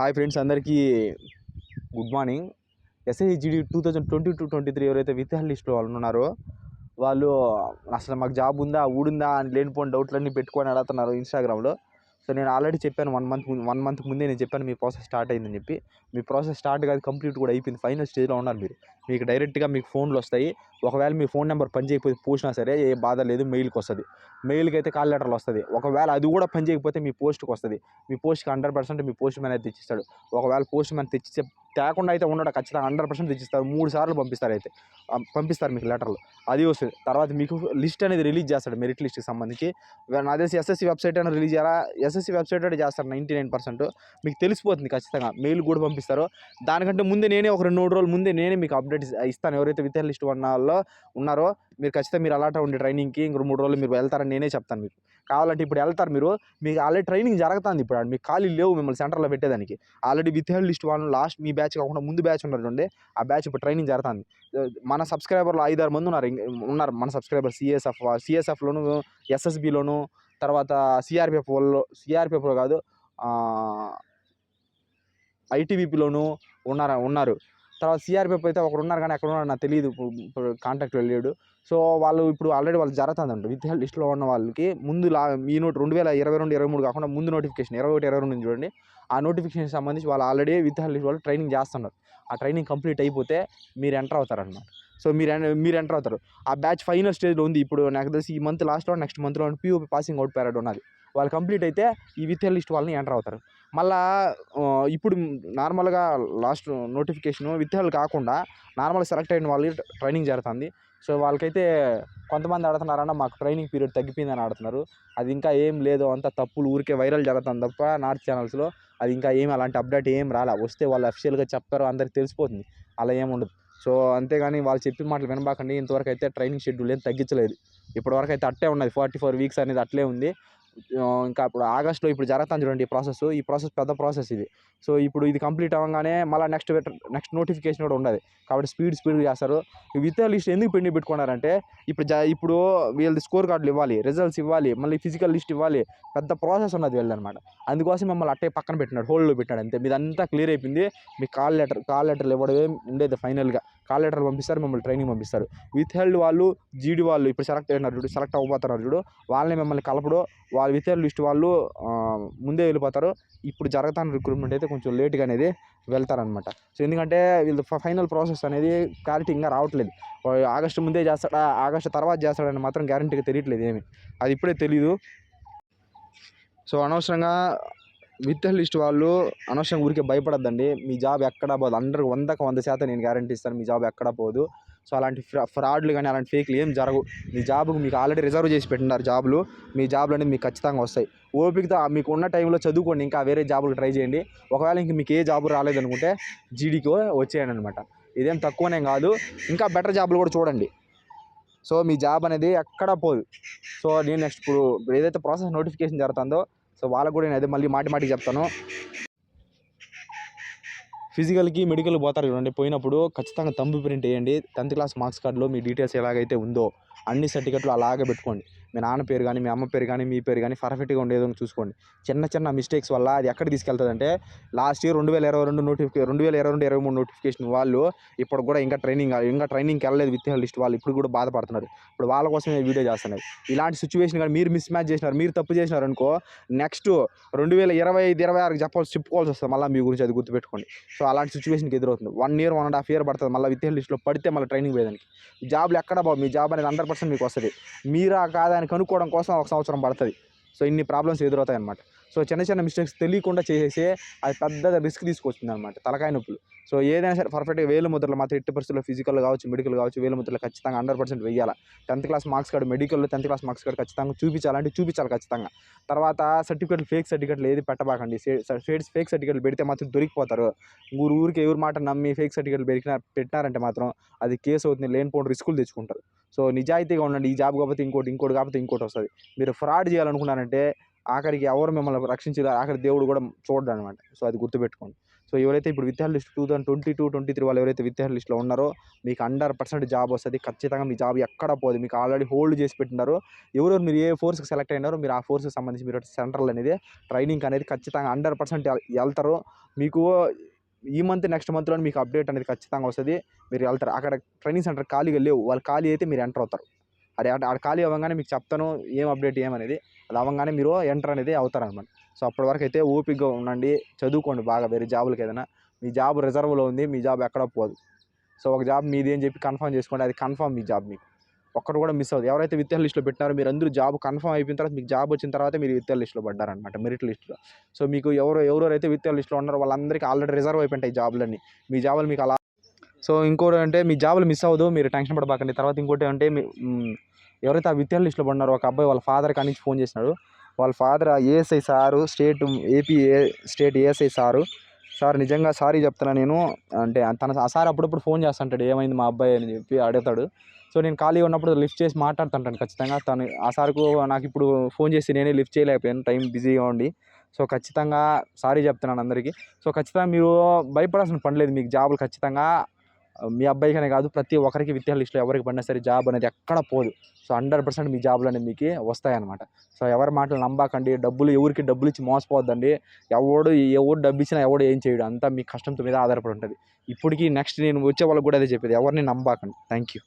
Hi friends అందరికీ good morning SIGD two thousand twenty two twenty three ఎవరైతే with లిస్ట్లో వాళ్ళు ఉన్నారో వాళ్ళు అసలు మాకు జాబ్ ఉందా ఊడుందా అని లేనిపోయిన డౌట్లన్నీ పెట్టుకొని అడుగుతున్నారు ఇన్స్టాగ్రామ్లో. సో నేను ఆల్రెడీ చెప్పాను వన్ మంత్ వన్ మంత్ ముందే నేను చెప్పాను మీ ప్రాసెస్ స్టార్ట్ అయిందని చెప్పి. మీ ప్రాసెస్ స్టార్ట్ కాదు కంప్లీట్ కూడా అయిపోయింది ఫైనల్ స్టేజ్లో ఉన్నారు మీరు. మీకు డైరెక్ట్గా మీకు ఫోన్లు వస్తాయి. ఒకవేళ మీ ఫోన్ నెంబర్ పని చేయకపోతే పోసినా సరే ఏ బాధ లేదు మెయిల్కి వస్తుంది. మెయిల్కి అయితే కాల్ లెటర్లు వస్తుంది. ఒకవేళ అది కూడా పని చేయకపోతే మీ పోస్ట్కి వస్తుంది. మీ పోస్ట్కి హండ్రెడ్ పర్సెంట్ మీ పోస్ట్ మ్యాన్ అయితే తెచ్చిస్తాడు. ఒకవేళ పోస్ట్ మ్యాన్ తెచ్చి తేకుండా అయితే ఉండడం ఖచ్చితంగా హండ్రెడ్ పర్సెంట్ తెచ్చిస్తారు. మూడు సార్లు పంపిస్తారు అయితే. పంపిస్తారు మీకు లెటర్లు. అది వస్తుంది. తర్వాత మీకు లిస్ట్ అనేది రిలీజ్ చేస్తాడు మెరిట్ లిస్ట్కి సంబంధించి. నా తెలిసి ఎస్ఎస్సి వెబ్సైట్ అయినా రిలీజ్ చేయాలా? ఎస్ఎస్సి వెబ్సైట్ అయితే చేస్తారు నైంటీ నైన్ పర్సెంట్. మీకు తెలిసిపోతుంది ఖచ్చితంగా. మెయిల్ కూడా పంపిస్తారు. దానికంటే ముందే నేనే ఒక రెండు మూడు రోజులు ముందే నేనే మీకు అప్డేట్ ఇస్తాను. ఎవరైతే విత్ లిస్ట్ ఉన్న ఉన్నారో మీరు ఖచ్చితంగా మీరు అలాట ఉండే ట్రైనింగ్కి ఇంక మూడు రోజులు మీరు వెళ్తారని నేనే చెప్తాను మీకు. కావాలంటే ఇప్పుడు వెళ్తారు మీరు మీకు ఆల్రెడీ ట్రైనింగ్ జరుగుతుంది ఇప్పుడు. మీకు ఖాళీ లేవు మిమ్మల్ని సెంటర్లో పెట్టేదానికి. ఆల్రెడీ విత్ హెల్డ్ లిస్ట్ వాళ్ళు లాస్ట్ మీ బ్యాచ్ కాకుండా ముందు బ్యాచ్ ఉన్నారు చూడండి ఆ బ్యాచ్ ఇప్పుడు ట్రైనింగ్ జరుగుతుంది. మన సబ్స్క్రైబర్లు ఐదారు మంది ఉన్నారు ఉన్నారు మన సబ్స్క్రైబర్ సిఎస్ఎఫ్ సిఎస్ఎఫ్లోను ఎస్ఎస్బిలోను తర్వాత సిఆర్పిఎఫ్ వాళ్ళు సిఆర్పిఎఫ్లో కాదు ఐటీబీపీలోను ఉన్నారు ఉన్నారు. తర్వాత సిఆర్పిఎఫ్ అయితే ఒకరు ఉన్నారు కానీ ఎక్కడ ఉన్నారో నాకు తెలియదు. ఇప్పుడు కాంటాక్ట్ వెళ్ళాడు సో వాళ్ళు ఇప్పుడు ఆల్రెడీ వాళ్ళు జరుగుతుందంట. విత్ హెల్త్ లిస్ట్లో ఉన్న వాళ్ళకి ముందు లా ఈ నోట్ రెండు వేల ఇరవై రెండు ఇరవై మూడు కాకుండా ముందు నోటిఫికేషన్ ఇరవై ఒకటి ఇరవై రెండు చూడండి. ఆ నోటిఫికేషన్ సంబంధించి వాళ్ళు ఆల్రెడీ విత్ హెల్త్ లిస్ట్ వాళ్ళు ట్రైనింగ్ చేస్తున్నారు. ఆ ట్రైనింగ్ కంప్లీట్ అయిపోతే మీరు ఎంటర్ అవుతారనమాట సో మీరు మీరు ఎంటర్ అవుతారు. ఆ బ్యాచ్ ఫైనల్ స్టేజ్లో ఉంది. ఇప్పుడు నాకు తెలిసి ఈ మంత్ లాస్ట్లో నెక్స్ట్ మంత్లో పీఓపీ పాసింగ్ అవుట్ ప్యారెడ్ ఉన్నది. వాళ్ళు కంప్లీట్ అయితే ఈ విత్ హెల్త్ లిస్ట్ వాళ్ళని ఎంటర్ అవుతారు. మళ్ళా ఇప్పుడు నార్మల్గా లాస్ట్ నోటిఫికేషన్ విత్ కాకుండా నార్మల్ సెలెక్ట్ అయిన వాళ్ళు ట్రైనింగ్ జరుగుతుంది. సో వాళ్ళకైతే కొంతమంది ఆడుతున్నారన్న మాకు ట్రైనింగ్ పీరియడ్ తగ్గిపోయిందని ఆడుతున్నారు. అది ఇంకా ఏం లేదు అంత తప్పులు ఊరికే వైరల్ జరుగుతుంది తప్ప నార్త్ ఛానల్స్లో అది ఇంకా ఏం అలాంటి అప్డేట్ ఏం రాలే. వస్తే వాళ్ళు అఫిషియల్గా చెప్తారు అందరికి తెలిసిపోతుంది. అలా ఏముండదు సో అంతేగాని వాళ్ళు చెప్పిన మాటలు వినబాకండి. ఇంతవరకు అయితే ట్రైనింగ్ షెడ్యూల్ ఏం తగ్గించలేదు. ఇప్పటివరకు అయితే అట్టే ఉన్నది. ఫార్టీ ఫోర్ వీక్స్ అనేది అట్లే ఉంది. ఇంకా ఇప్పుడు ఆగస్ట్లో ఇప్పుడు జరుగుతుంది చూడండి ఈ ప్రాసెస్. ఈ ప్రాసెస్ పెద్ద ప్రాసెస్ ఇది. సో ఇప్పుడు ఇది కంప్లీట్ అవ్వగానే మళ్ళీ నెక్స్ట్ నెక్స్ట్ నోటిఫికేషన్ కూడా ఉండదు. కాబట్టి స్పీడ్ స్పీడ్ చేస్తారు. విత్ లిస్ట్ ఎందుకు పెండింగ్ పెట్టుకున్నారంటే ఇప్పుడు జ ఇప్పుడు వీళ్ళది స్కోర్ కార్డులు ఇవ్వాలి రిజల్ట్స్ ఇవ్వాలి మళ్ళీ ఫిజికల్ లిస్ట్ ఇవ్వాలి పెద్ద ప్రాసెస్ ఉన్నది వెళ్ళదనమాట అందుకోసం మమ్మల్ని అట్టే పక్కన పెట్టినాడు హోల్డ్లో పెట్టినాడు అంతే. మీదంతా క్లియర్ అయిపోయింది. మీ కాల్ లెటర్ కాల్ లెటర్లు ఇవ్వడమే ఉండేది ఫైనల్గా. కాల్ లెటర్ పంపిస్తారు మిమ్మల్ని ట్రైనింగ్ పంపిస్తారు. విత్ హెల్డ్ వాళ్ళు జీడి వాళ్ళు ఇప్పుడు సెలెక్ట్ అయినారు చూడు సెలెక్ట్ అవ్వబోతున్నారు చూడు వాళ్ళని మిమ్మల్ని కలపడు వాళ్ళు విత్ హెల్డ్ లిస్ట్ వాళ్ళు ముందే వెళ్ళిపోతారు. ఇప్పుడు జరుగుతున్న రిక్రూట్మెంట్ అయితే కొంచెం లేట్గా అనేది వెళ్తారనమాట సో ఎందుకంటే వీళ్ళు ఫైనల్ ప్రాసెస్ అనేది క్లారిటీ ఇంకా రావట్లేదు. ఆగస్టు ముందే చేస్తాడా ఆగస్టు తర్వాత చేస్తాడని మాత్రం గ్యారంటీగా తెలియట్లేదు ఏమి. అది ఇప్పుడే తెలీదు. సో అనవసరంగా విత్ వాళ్ళు అనవసరం ఊరికే భయపడద్దండి. మీ జాబ్ ఎక్కడా పోదు. అందరికి వందకు వంద శాతం నేను గ్యారంటీ ఇస్తాను. మీ జాబ్ ఎక్కడా పోదు. సో అలాంటి ఫ్రా ఫ్రాడ్లు కానీ అలాంటి ఫేక్లు ఏం జరగవు. మీ జాబ్కు మీకు ఆల్రెడీ రిజర్వ్ చేసి పెట్టినారు జాబ్లు. మీ జాబ్లు అనేది మీకు ఖచ్చితంగా వస్తాయి. ఓపికతో ఆ మీకు ఉన్న టైంలో చదువుకోండి. ఇంకా వేరే జాబులు ట్రై చేయండి. ఒకవేళ ఇంక మీకు ఏ జాబ్ రాలేదనుకుంటే జీడీకి వచ్చేయండి అనమాట ఇదేం తక్కువనేం కాదు. ఇంకా బెటర్ జాబులు కూడా చూడండి. సో మీ జాబ్ అనేది ఎక్కడా పోదు. సో నేను నెక్స్ట్ ఇప్పుడు ఇప్పుడు ఏదైతే ప్రాసెస్ నోటిఫికేషన్ జరుగుతుందో సో వాళ్ళకు కూడా నేను అదే మళ్ళీ మాటి మాటికి చెప్తాను. ఫిజికల్కి మెడికల్ పోతారు చూడండి. పోయినప్పుడు ఖచ్చితంగా తంబు ప్రింట్ వేయండి. టెన్త్ క్లాస్ మార్క్స్ కార్డులో మీ డీటెయిల్స్ ఎలాగైతే ఉందో అన్ని సర్టిఫికెట్లు అలాగే పెట్టుకోండి. మీ నాన్న పేరు కానీ మీ అమ్మ పేరు కానీ మీ పేరు కానీ పర్ఫెక్ట్గా ఉండేదో చూసుకోండి. చిన్న చిన్న మిస్టేక్స్ వల్ల అది ఎక్కడ తీసుకెళ్తుందంటే లాస్ట్ ఇయర్ రెండు వేల ఇరవై రెండు నోటిఫికే రెండు వేల ఇరవై రెండు ఇరవై మూడు నోటిఫికేషన్ వాళ్ళు ఇప్పుడు కూడా ఇంకా ట్రైనింగ్ ఇంకా ట్రైనింగ్కి వెళ్ళలేదు విత్ లిస్ట్ వాళ్ళు. ఇప్పుడు కూడా బాధపడుతున్నారు. ఇప్పుడు వాళ్ళ కోసం వీడియో చేస్తున్నారు. ఇలాంటి సిచ్యువేషన్ కానీ మీరు మిస్ మ్యాచ్ చేసినారు మీరు తప్పు చేసినారు అనుకో నెక్స్ట్ రెండు వేల ఇరవై ఐదు ఇరవై ఆరుకి చెప్పాల్సి చెప్పుకోవాల్సి వస్తుంది. మళ్ళీ మీ గురించి అది గుర్తుపెట్టుకోండి. సో అలాంటి సిచ్యువేషన్కి ఎదురవుతుంది. One year one and half year పడుతుంది. మళ్ళీ విత్ లిస్ట్లో పడితే మళ్ళీ ట్రైనింగ్ పోయేదానికి. జాబ్లు ఎక్కడ బాబు? మీ జాబ్ అనేది హండ్రెడ్ పర్సెంట్ మీకు వస్తుంది. మీరా కాదా దాన్ని కనుక్కోవడం కోసం ఒక సంవత్సరం పడుతుంది. సో ఇన్ని ప్రాబ్లమ్స్ ఎదురవుతాయి అనమాట సో చిన్న చిన్న మిస్టేక్స్ తెలియకుండా చేసేసి అది పెద్ద రిస్క్ తీసుకొస్తుంది అనమాట తలకాయ నొప్పులు. సో ఏదైనా సరే పర్ఫెక్ట్గా వేలు ముద్రలు మాత్రం ఎట్టి పరిస్థితుల్లో ఫిజికల్ కావచ్చు మెడికల్ కావచ్చు వేలు ముద్రలు ఖచ్చితంగా హండ్రెడ్ పర్సెంట్ వేయాలి. టెన్త్ క్లాస్ మార్క్స్ కార్డు మెడికల్లో టెన్త్ క్లాస్ మార్క్స్ కార్డు ఖచ్చితంగా చూపించాలంటే చూపించాలి ఖచ్చితంగా. తర్వాత సర్టిఫికేట్లు ఫేక్ సర్టిఫికెట్లు ఏది పెట్టబాకండి. ఫేక్ ఫేక్ సర్టిఫికేట్లు పెడితే మాత్రం దొరికిపోతారు. ఊరు ఊరికి ఎవరి మాట నమ్మి ఫేక్ సర్టిఫికేట్లు పెరిగిన పెట్టినారంటే మాత్రం అది కేసు అవుతుంది లేనిపోయిన రిస్కులు తెచ్చుకుంటారు. సో నిజాయితీగా ఉండండి. ఈ జాబ్ కాకపోతే ఇంకోటి ఇంకోటి కాకపోతే ఇంకోటి వస్తుంది. మీరు ఫ్రాడ్ చేయాలనుకున్నారంటే ఆఖరికి ఎవరు మిమ్మల్ని రక్షించలేదు ఆఖరి దేవుడు కూడా చూడడు అనమాట సో అది గుర్తుపెట్టుకోండి. సో ఎవరైతే ఇప్పుడు విద్యార్థి list two thousand twenty two twenty three వాళ్ళు ఎవరైతే విద్యార్థి లిస్ట్లో ఉన్నారో మీకు హండ్రెడ్ పర్సెంట్ జాబ్ వస్తుంది. ఖచ్చితంగా మీ జాబ్ ఎక్కడ పోదు. మీకు ఆల్రెడీ హోల్డ్ చేసి పెట్టినారు ఎవరెవరు మీరు ఏ ఫోర్స్కి సెలెక్ట్ అయినారో మీరు ఆ ఫోర్స్కి సంబంధించి మీరు సెంట్రల్ అనేది ట్రైనింగ్ అనేది ఖచ్చితంగా హండ్రెడ్ పర్సెంట్ వెళ్తారు మీకు ఈ మంత్ నెక్స్ట్ మంత్లో మీకు అప్డేట్ అనేది ఖచ్చితంగా వస్తుంది. మీరు వెళ్తారు. అక్కడ ట్రైనింగ్ సెంటర్ ఖాళీగా లేవు. వాళ్ళు ఖాళీ అయితే మీరు ఎంటర్ అవుతారు. అది అక్కడ ఖాళీ అవ్వగానే మీకు చెప్తాను ఏం అప్డేట్ ఏమనేది అది అవ్వగానే మీరు ఎంటర్ అనేది అవుతారు అనమాట సో అప్పటి వరకు అయితే ఓపికగా ఉండండి. చదువుకోండి బాగా. వేరే జాబులకి ఏదైనా. మీ జాబ్ రిజర్వ్లో ఉంది. మీ జాబ్ ఎక్కడ పోదు. సో ఒక జాబ్ మీది అని చెప్పి కన్ఫర్మ్ చేసుకోండి. అది కన్ఫర్మ్ మీ జాబ్ మీకు. ఒక్కరు కూడా మిస్ అవ్వదు. ఎవరైతే విత్తన లిస్ట్లో పెట్టినారో మీరు అందరూ జాబ్ కన్ఫర్మ్ అయిపోయిన తర్వాత మీకు జాబ్ వచ్చిన తర్వాత మీరు విత్తన లిస్ట్లో పడ్డారనమాట మెరిట్ లిస్ట్లో. సో మీకు ఎవరు ఎవరెవరైతే విత్తన లిస్ట్లో ఉన్నారో వాళ్ళందరికీ ఆల్రెడీ రిజర్వ్ అయిపోయింటాయి జాబ్లన్నీ. మీ జాబులు మీకు అలా సో ఇంకోటి అంటే మీ జాబులు మిస్ అవ్వదు మీరు టెన్షన్ పడబాకండి. తర్వాత ఇంకోటి అంటే మీ ఎవరైతే ఆ విత్తన లిస్ట్లో పడినారో ఒక అబ్బాయి వాళ్ళ ఫాదర్ కాడి నుంచి ఫోన్ చేసినాడు. వాళ్ళ father ASI sir state AP state ASI sir sir నిజంగా సారీ చెప్తున్నా నేను. అంటే తన ఆ సార్ అప్పుడప్పుడు ఫోన్ చేస్తుంటాడు ఏమైంది మా అబ్బాయి? అని చెప్పి అడుగుతాడు. సో నేను ఖాళీ ఉన్నప్పుడు లిఫ్ట్ చేసి మాట్లాడుతుంటాను ఖచ్చితంగా. తను ఆ సార్కు నాకు ఇప్పుడు ఫోన్ చేసి నేనే లిఫ్ట్ చేయలేకపోయాను టైం బిజీగా ఉండి. సో ఖచ్చితంగా సారీ చెప్తున్నాను అందరికీ. సో ఖచ్చితంగా మీరు భయపడాల్సిన పని లేదు మీకు జాబులు ఖచ్చితంగా మీ అబ్బాయికనే కాదు ప్రతి ఒక్కరికి విద్యా ఇష్టం ఎవరికి పడినా సరే జాబ్ అనేది ఎక్కడ పోదు. సో హండ్రెడ్ పర్సెంట్ మీ జాబులు అనేది మీకు వస్తాయన్నమాట. సో ఎవరి మాటలు నమ్మకండి డబ్బులు ఎవరికి డబ్బులు ఇచ్చి మోసపోవద్దండి. ఎవడు ఎవడు డబ్బు ఇచ్చినా ఎవడు ఏం చేయడు అంతా మీ కష్టంతో మీద ఆధారపడి ఉంటుంది. ఇప్పటికీ నెక్స్ట్ నేను వచ్చే వాళ్ళకి కూడా అదే చెప్పేది ఎవరిని నమ్మకండి. Thank you